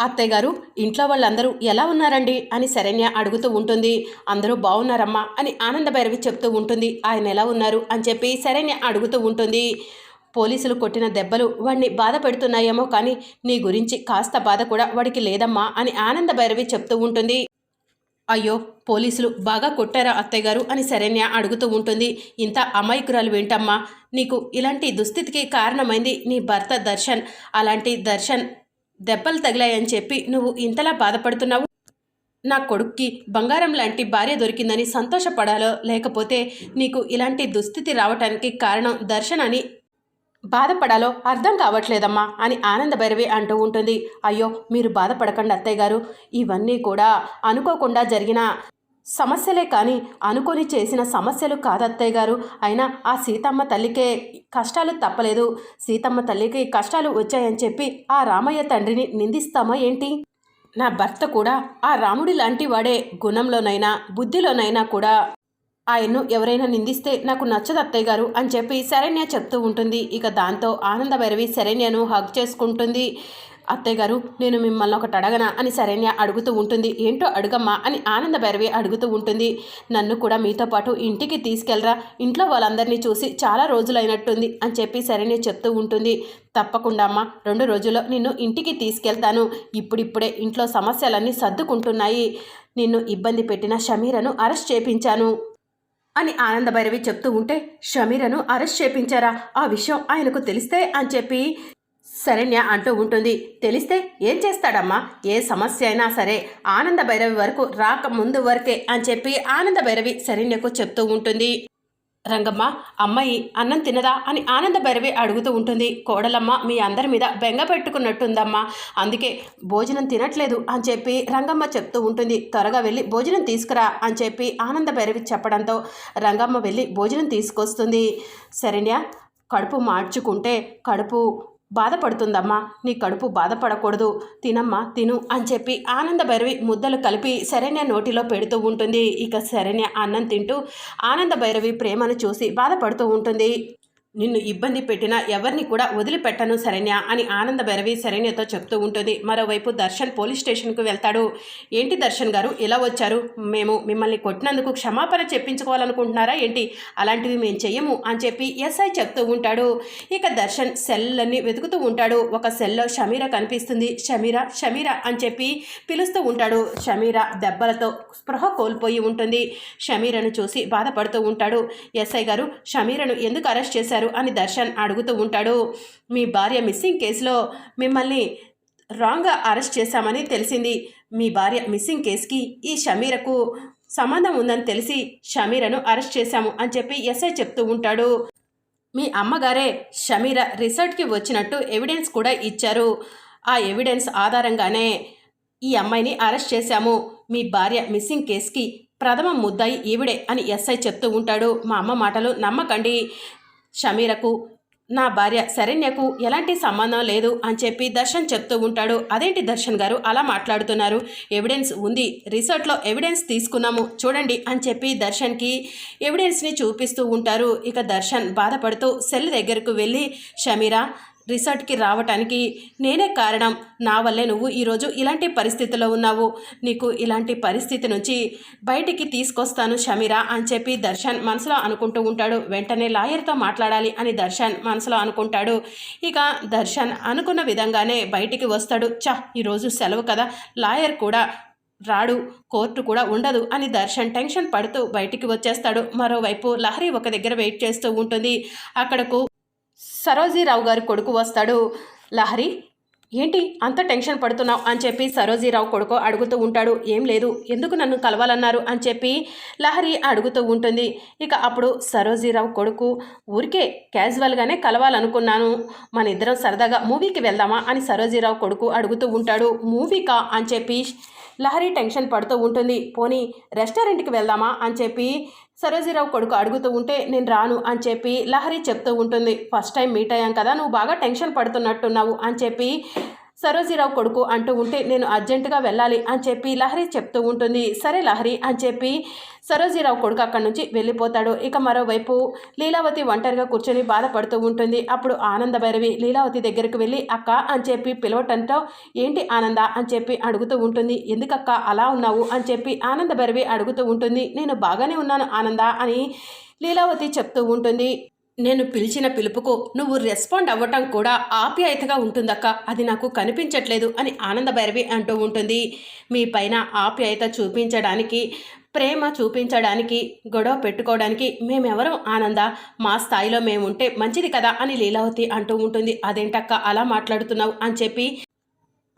అత్తయ్య గారు ఇంట్లో వాళ్ళందరూ ఎలా ఉన్నారండి? అని శరణ్య అడుగుతూ ఉంటుంది. అందరూ బాగున్నారమ్మా అని ఆనందభైరవి చెప్తూ ఉంటుంది. ఆయన ఎలా ఉన్నారు? అని చెప్పి శరణ్య అడుగుతూ ఉంటుంది. పోలీసులు కొట్టిన దెబ్బలు వాడిని బాధ పెడుతున్నాయేమో కానీ నీ గురించి కాస్త బాధ కూడా వాడికి లేదమ్మా అని ఆనందభైరవి చెప్తూ ఉంటుంది. అయ్యో పోలీసులు బాగా కొట్టారా అత్తయ్య గారు? అని శరణ్య అడుగుతూ ఉంటుంది. ఇంత అమాయకురాలు వింటమ్మా నీకు ఇలాంటి దుస్థితికి కారణమైంది నీ భర్త దర్శన్. అలాంటి దర్శన్ దెబ్బలు తగిలాయని చెప్పి నువ్వు ఇంతలా బాధపడుతున్నావు? నా కొడుక్కి బంగారం లాంటి భార్య దొరికిందని సంతోషపడాలో లేకపోతే నీకు ఇలాంటి దుస్థితి రావటానికి కారణం దర్శన్ అని బాధపడాలో అర్థం కావట్లేదమ్మా అని ఆనందభైరవి అంటూ ఉంటుంది. అయ్యో మీరు బాధపడకండి అత్తయ్య గారు. ఇవన్నీ కూడా అనుకోకుండా జరిగిన సమస్యలే కానీ అనుకొని చేసిన సమస్యలు కాదత్తయ్య గారు. అయినా ఆ సీతమ్మ తల్లికే కష్టాలు తప్పలేదు. సీతమ్మ తల్లికి కష్టాలు వచ్చాయని చెప్పి ఆ రామయ్య తండ్రిని నిందిస్తామా ఏంటి? నా భర్త కూడా ఆ రాముడి లాంటి వాడే. గుణంలోనైనా బుద్ధిలోనైనా కూడా ఆయన్ను ఎవరైనా నిందిస్తే నాకు నచ్చదు అత్తయ్య గారు అని చెప్పి శరణ్య చెప్తూ ఉంటుంది. ఇక దాంతో ఆనందభైరవి శరణ్యను హగ్ చేసుకుంటుంది. అత్తయ్య గారు నేను మిమ్మల్ని ఒకటి అడగనా అని శరణ్య అడుగుతూ ఉంటుంది. ఏంటో అడుగమ్మా అని ఆనంద భైరవి అడుగుతూ ఉంటుంది. నన్ను కూడా మీతో పాటు ఇంటికి తీసుకెళ్ళరా ఇంట్లో వాళ్ళందరినీ చూసి చాలా రోజులైనట్టుంది అని చెప్పి శరణ్య చెప్తూ ఉంటుంది. తప్పకుండా అమ్మా రెండు రోజుల్లో నిన్ను ఇంటికి తీసుకెళ్తాను. ఇప్పుడిప్పుడే ఇంట్లో సమస్యలన్నీ సర్దుకుంటున్నాయి. నిన్ను ఇబ్బంది పెట్టిన షమీరను అరెస్ట్ చేపించాను. అని ఆనందభైరవి చెప్తూ ఉంటే షమీరను అరెస్ట్ చేపించారా? ఆ విషయం ఆయనకు తెలిస్తే అని చెప్పి శరణ్య అంటూ ఉంటుంది. తెలిస్తే ఏం చేస్తాడమ్మా? ఏ సమస్య అయినా సరే ఆనంద భైరవి వరకు రాక ముందు వరకే అని చెప్పి ఆనంద భైరవి శరణ్యకు చెప్తూ ఉంటుంది. రంగమ్మ అమ్మాయి అన్నం తినదా అని ఆనంద భైరవి అడుగుతూ ఉంటుంది. కోడలమ్మ మీ అందరి మీద బెంగ పెట్టుకున్నట్టుందమ్మా. అందుకే భోజనం తినట్లేదు అని చెప్పి రంగమ్మ చెప్తూ ఉంటుంది. త్వరగా వెళ్ళి భోజనం తీసుకురా అని చెప్పి ఆనంద భైరవి చెప్పడంతో రంగమ్మ వెళ్ళి భోజనం తీసుకొస్తుంది. శరణ్య కడుపు మార్చుకుంటే కడుపు బాధపడుతుందమ్మా నీ కడుపు బాధపడకూడదు. తినమ్మా తిను అని చెప్పి ఆనంద భైరవి ముద్దలు కలిపి శరణ్య నోటిలో పెడుతూ ఉంటుంది. ఇక శరణ్య అన్నం తింటూ ఆనంద భైరవి ప్రేమను చూసి బాధపడుతూ ఉంటుంది. నిన్ను ఇబ్బంది పెట్టినా ఎవరిని కూడా వదిలిపెట్టను శరణ్య అని ఆనంద భైరవి శరణ్యతో చెప్తూ ఉంటుంది. మరోవైపు దర్శన్ పోలీస్ స్టేషన్కు వెళ్తాడు. ఏంటి దర్శన్ గారు? ఇలా వచ్చారు? మేము మిమ్మల్ని కొట్టినందుకు క్షమాపణ చెప్పించుకోవాలనుకుంటున్నారా ఏంటి? అలాంటివి మేము చెయ్యము అని చెప్పి ఎస్ఐ చెప్తూ ఉంటాడు. ఇక దర్శన్ సెల్లన్నీ వెతుకుతూ ఉంటాడు. ఒక సెల్లో షమీర కనిపిస్తుంది. షమీర షమీర అని చెప్పి పిలుస్తూ ఉంటాడు. షమీర దెబ్బలతో స్పృహ కోల్పోయి ఉంటుంది. షమీరను చూసి బాధపడుతూ ఉంటాడు. ఎస్ఐ గారు షమీరను ఎందుకు అరెస్ట్ చేశారు? అని దర్శన్ అడుగుతూ ఉంటాడు. మీ భార్య మిస్సింగ్ కేసులో మిమ్మల్ని రాంగ్గా అరెస్ట్ చేశామని తెలిసింది. మీ భార్య మిస్సింగ్ కేసుకి ఈ షమీరకు సంబంధం ఉందని తెలిసి షమీరను అరెస్ట్ చేశాము అని చెప్పి ఎస్ఐ చెప్తూ ఉంటాడు. మీ అమ్మగారే షమీర రిసార్ట్కి వచ్చినట్టు ఎవిడెన్స్ కూడా ఇచ్చారు. ఆ ఎవిడెన్స్ ఆధారంగానే ఈ అమ్మాయిని అరెస్ట్ చేశాము. మీ భార్య మిస్సింగ్ కేసుకి ప్రథమ ముద్దాయి ఈవిడే అని ఎస్ఐ చెప్తూ ఉంటాడు. మా అమ్మ మాటలు నమ్మకండి. షమీరకు నా భార్య శరణ్యకు ఎలాంటి సంబంధం లేదు అని చెప్పి దర్శన్ చెప్తూ ఉంటాడు. అదేంటి దర్శన్ గారు అలా మాట్లాడుతున్నారు? ఎవిడెన్స్ ఉంది. రిసార్ట్లో ఎవిడెన్స్ తీసుకున్నాము. చూడండి అని చెప్పి దర్శన్కి ఎవిడెన్స్ని చూపిస్తూ ఉంటారు. ఇక దర్శన్ బాధపడుతూ సెల్ దగ్గరకు వెళ్ళి షమీరా రిసార్ట్కి రావటానికి నేనే కారణం. నా వల్లే నువ్వు ఈరోజు ఇలాంటి పరిస్థితిలో ఉన్నావు. నీకు ఇలాంటి పరిస్థితి నుంచి బయటికి తీసుకొస్తాను షమీరా అని చెప్పి దర్శన్ మనసులో అనుకుంటూ ఉంటాడు. వెంటనే లాయర్తో మాట్లాడాలి అని దర్శన్ మనసులో అనుకుంటాడు. ఇక దర్శన్ అనుకున్న విధంగానే బయటికి వస్తాడు. చా ఈరోజు సెలవు కదా. లాయర్ కూడా రాడు. కోర్టు కూడా ఉండదు అని దర్శన్ టెన్షన్ పడుతూ బయటికి వచ్చేస్తాడు. మరోవైపు లహరి ఒక దగ్గర వెయిట్ చేస్తూ ఉంటుంది. అక్కడకు సరోజీరావు గారి కొడుకు వస్తాడు. లహరి ఏంటి అంత టెన్షన్ పడుతున్నావు? అని చెప్పి సరోజీరావు కొడుకు అడుగుతూ ఉంటాడు. ఏం లేదు ఎందుకు నన్ను కలవాలన్నారు? అని చెప్పి లహరి అడుగుతూ ఉంటుంది. ఇక అప్పుడు సరోజీరావు కొడుకు ఊరికే క్యాజువల్గానే కలవాలనుకున్నాను. మన ఇద్దరం సరదాగా మూవీకి వెళ్దామా? అని సరోజీరావు కొడుకు అడుగుతూ ఉంటాడు. మూవీకా అని చెప్పి లహరి టెన్షన్ పడుతూ ఉంటుంది. పోనీ రెస్టారెంట్కి వెళ్దామా? అని చెప్పి సరోజీరావు కొడుకు అడుగుతూ ఉంటే నేను రాను అని చెప్పి లహరి చెప్తూ ఉంటుంది. ఫస్ట్ టైం మీట్ అయ్యాం కదా నువ్వు బాగా టెన్షన్ పడుతున్నట్టున్నావు అని చెప్పి సరోజీరావు కొడుకు అంటూ ఉంటే నేను అర్జెంటుగా వెళ్ళాలి అని చెప్పి లహరి చెప్తూ ఉంటుంది. సరే లహరి అని చెప్పి సరోజీరావు కొడుకు అక్కడి నుంచి వెళ్ళిపోతాడు. ఇక మరోవైపు లీలావతి ఒంటరిగా కూర్చొని బాధపడుతూ ఉంటుంది. అప్పుడు ఆనంద భైరవి లీలావతి దగ్గరికి వెళ్ళి అక్క అని చెప్పి పిలవటంతో ఏంటి ఆనంద అని చెప్పి అడుగుతూ ఉంటుంది. ఎందుకక్క అలా ఉన్నావు అని చెప్పి ఆనంద భైరవి అడుగుతూ ఉంటుంది. నేను బాగానే ఉన్నాను ఆనంద అని లీలావతి చెప్తూ ఉంటుంది. నేను పిలిచిన పిలుపుకు నువ్వు రెస్పాండ్ అవ్వటం కూడా ఆప్యాయతగా ఉంటుందక్క. అది నాకు కనిపించట్లేదు అని ఆనంద భైరవి అంటూ ఉంటుంది. మీ పైన ఆప్యాయత చూపించడానికి ప్రేమ చూపించడానికి గొడవ పెట్టుకోవడానికి మేమెవరం ఆనంద? మా స్థాయిలో మేము ఉంటే మంచిది కదా అని లీలావతి అంటూ ఉంటుంది. అదేంటక్క? అలా మాట్లాడుతున్నావు? అని చెప్పి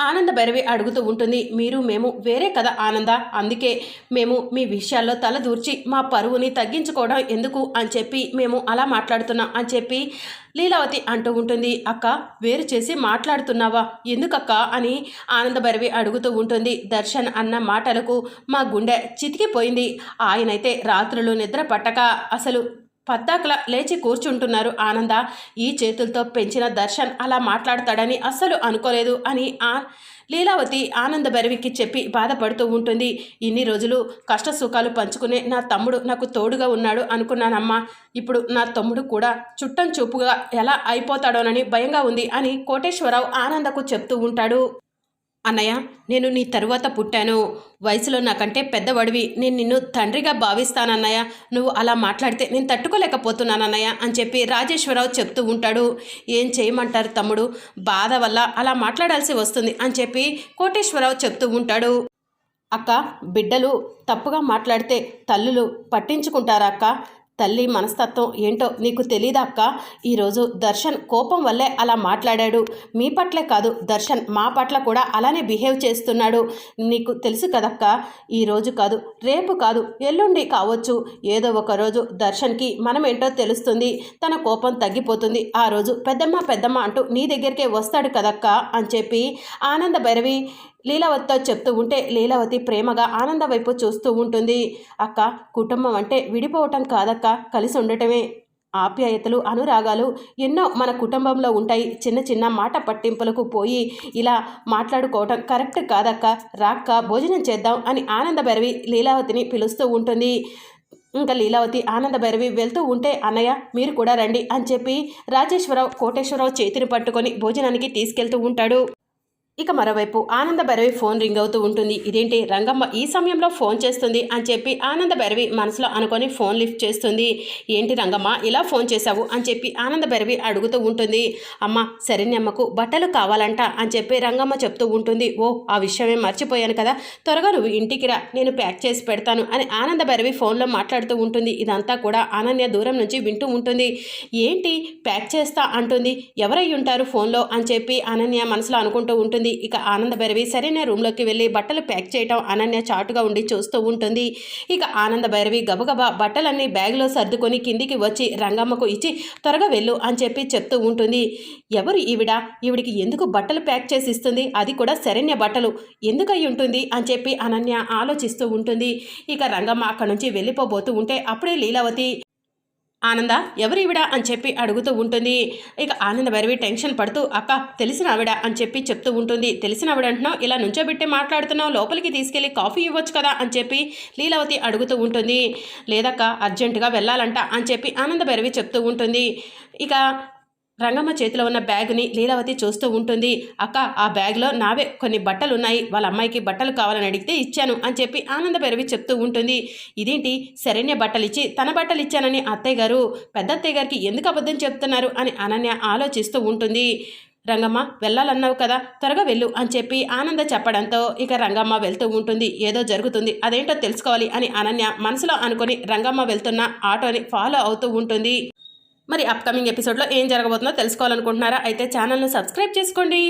ఆనంద భైరవి అడుగుతూ ఉంటుంది మీరు మేము వేరే కదా ఆనంద? అందుకే మేము మీ విషయాల్లో తల దూర్చి మా పరువుని తగ్గించుకోవడం ఎందుకు అని చెప్పి మేము అలా మాట్లాడుతున్నాం అని చెప్పి లీలావతి అంటూ ఉంటుంది. అక్క వేరు చేసి మాట్లాడుతున్నావా? ఎందుకక్క? అని ఆనంద భైరవి అడుగుతూ ఉంటుంది. దర్శన్ అన్న మాటలకు మా గుండె చితికిపోయింది. ఆయనైతే రాత్రులు నిద్ర పట్టక అసలు పద్దాకల లేచి కూర్చుంటున్నారు ఆనంద. ఈ చేతులతో పెంచిన దర్శన్ అలా మాట్లాడతాడని అస్సలు అనుకోలేదు అని ఆ లీలావతి ఆనంద భైరవికి చెప్పి బాధపడుతూ ఉంటుంది. ఇన్ని రోజులు కష్ట సుఖాలు పంచుకునే నా తమ్ముడు నాకు తోడుగా ఉన్నాడు అనుకున్నానమ్మా. ఇప్పుడు నా తమ్ముడు కూడా చుట్టం చూపుగా ఎలా అయిపోతాడోనని భయంగా ఉంది అని కోటేశ్వరరావు ఆనందకు చెప్తూ ఉంటాడు. అన్నయ్య నేను నీ తరువాత పుట్టాను. వయసులో నాకంటే పెద్దవాడివి. నేను నిన్ను తండ్రిగా భావిస్తానన్నయ్య. నువ్వు అలా మాట్లాడితే నేను తట్టుకోలేకపోతున్నానన్నయ్య అని చెప్పి రాజేశ్వరరావు చెప్తూ ఉంటాడు. ఏం చేయమంటారు తమ్ముడు? బాధ వల్ల అలా మాట్లాడాల్సి వస్తుంది అని చెప్పి కోటేశ్వరరావు చెప్తూ ఉంటాడు. అక్క బిడ్డలు తప్పుగా మాట్లాడితే తల్లులు పట్టించుకుంటారా అక్క? తల్లి మనస్తత్వం ఏంటో నీకు తెలీదా అక్క? ఈరోజు దర్శన్ కోపం వల్లే అలా మాట్లాడాడు. మీ పట్లే కాదు దర్శన్ మా పట్ల కూడా అలానే బిహేవ్ చేస్తున్నాడు. నీకు తెలుసు కదక్క? ఈరోజు కాదు రేపు కాదు ఎల్లుండి కావచ్చు. ఏదో ఒక రోజు దర్శన్కి మనమేంటో తెలుస్తుంది. తన కోపం తగ్గిపోతుంది. ఆ రోజు పెద్దమ్మ పెద్దమ్మ అంటూ నీ దగ్గరికే వస్తాడు కదక్క? అని చెప్పి ఆనంద భైరవి లీలావతితో చెప్తూ ఉంటే లీలావతి ప్రేమగా ఆనంద వైపు చూస్తూ ఉంటుంది. అక్క కుటుంబం అంటే విడిపోవటం కాదక్క కలిసి ఉండటమే. ఆప్యాయతలు అనురాగాలు ఎన్నో మన కుటుంబంలో ఉంటాయి. చిన్న చిన్న మాట పట్టింపులకు పోయి ఇలా మాట్లాడుకోవటం కరెక్ట్ కాదక్క. రాక్క భోజనం చేద్దాం అని ఆనంద భైరవి లీలావతిని పిలుస్తూ ఉంటుంది. ఇంకా లీలావతి ఆనంద భైరవి వెళ్తూ ఉంటే అన్నయ్య మీరు కూడా రండి అని చెప్పి రాజేశ్వరరావు కోటేశ్వరరావు చేతిని పట్టుకొని భోజనానికి తీసుకెళ్తూ ఉంటాడు. ఇక మరోవైపు ఆనంద భైరవి ఫోన్ రింగ్ అవుతూ ఉంటుంది. ఇదేంటి? రంగమ్మ ఈ సమయంలో ఫోన్ చేస్తుంది అని చెప్పి ఆనంద భైరవి మనసులో అనుకొని ఫోన్ లిఫ్ట్ చేస్తుంది. ఏంటి రంగమ్మ ఇలా ఫోన్ చేశావు అని చెప్పి ఆనంద భైరవి అడుగుతూ ఉంటుంది. అమ్మ సరేనమ్మకు బట్టలు కావాలంట అని చెప్పి రంగమ్మ చెప్తూ ఉంటుంది. ఓ ఆ విషయమే మర్చిపోయాను కదా. త్వరగా నువ్వు ఇంటికి రా నేను ప్యాక్ చేసి పెడతాను అని ఆనంద భైరవి ఫోన్లో మాట్లాడుతూ ఉంటుంది. ఇదంతా కూడా అనన్య దూరం నుంచి వింటూ ఉంటుంది. ఏంటి? ప్యాక్ చేస్తా అంటుంది. ఎవరై ఉంటారు ఫోన్లో అని చెప్పి అనన్య మనసులో అనుకుంటూ ఉంటుంది. ఇక ఆనంద భైరవి సరైన రూమ్లోకి వెళ్ళి బట్టలు ప్యాక్ చేయటం అనన్య చాటుగా ఉండి చూస్తూ ఉంటుంది. ఇక ఆనంద భైరవి గబగబా బట్టలన్నీ బ్యాగ్లో సర్దుకొని కిందికి వచ్చి రంగమ్మకు ఇచ్చి త్వరగా వెళ్ళు అని చెప్పి చెప్తూ ఉంటుంది. ఎవరు ఈవిడ? ఈవిడికి ఎందుకు బట్టలు ప్యాక్ చేసి ఇస్తుంది? అది కూడా శరణ్య బట్టలు. ఎందుకై ఉంటుంది? అని చెప్పి అనన్య ఆలోచిస్తూ ఉంటుంది. ఇక రంగమ్మ అక్కడి నుంచి వెళ్ళిపోబోతూ ఉంటే అప్పుడే లీలావతి ఆనంద ఎవరివిడ అని చెప్పి అడుగుతూ ఉంటుంది. ఇక ఆనంద భైరవి టెన్షన్ పడుతూ అక్క తెలిసిన ఆవిడ? అని చెప్పి చెప్తూ ఉంటుంది. తెలిసిన ఆవిడ అంటున్నావు? ఇలా నుంచోబెట్టి మాట్లాడుతున్నావు? లోపలికి తీసుకెళ్ళి కాఫీ ఇవ్వచ్చు కదా? అని చెప్పి లీలావతి అడుగుతూ ఉంటుంది. లేదక్క అర్జెంటుగా వెళ్ళాలంట అని చెప్పి ఆనంద భైరవి చెప్తూ ఉంటుంది. ఇక రంగమ్మ చేతిలో ఉన్న బ్యాగ్ని లీలావతి చూస్తూ ఉంటుంది. అక్క ఆ బ్యాగ్లో నావే కొన్ని బట్టలు ఉన్నాయి వాళ్ళ అమ్మాయికి బట్టలు కావాలని అడిగితే ఇచ్చాను అని చెప్పి ఆనంద భైరవి చెప్తూ ఉంటుంది. ఇదేంటి? శరణ్య బట్టలు ఇచ్చి తన బట్టలు ఇచ్చానని అత్తయ్య గారు పెద్ద అత్తయ్య గారికి ఎందుకు అబద్ధం చెప్తున్నారు? అని అనన్య ఆలోచిస్తూ ఉంటుంది. రంగమ్మ వెళ్ళాలన్నావు కదా త్వరగా వెళ్ళు అని చెప్పి ఆనంద చెప్పడంతో ఇక రంగమ్మ వెళ్తూ ఉంటుంది. ఏదో జరుగుతుంది అదేంటో తెలుసుకోవాలి అని అనన్య మనసులో అనుకొని రంగమ్మ వెళ్తున్న ఆటోని ఫాలో అవుతూ ఉంటుంది. మరి అప్కమింగ్ ఎపిసోడ్లో ఏం జరగబోతుందో తెలుసుకోవాలనుకుంటున్నారా? అయితే ఛానల్ను సబ్స్క్రైబ్ చేసుకోండి.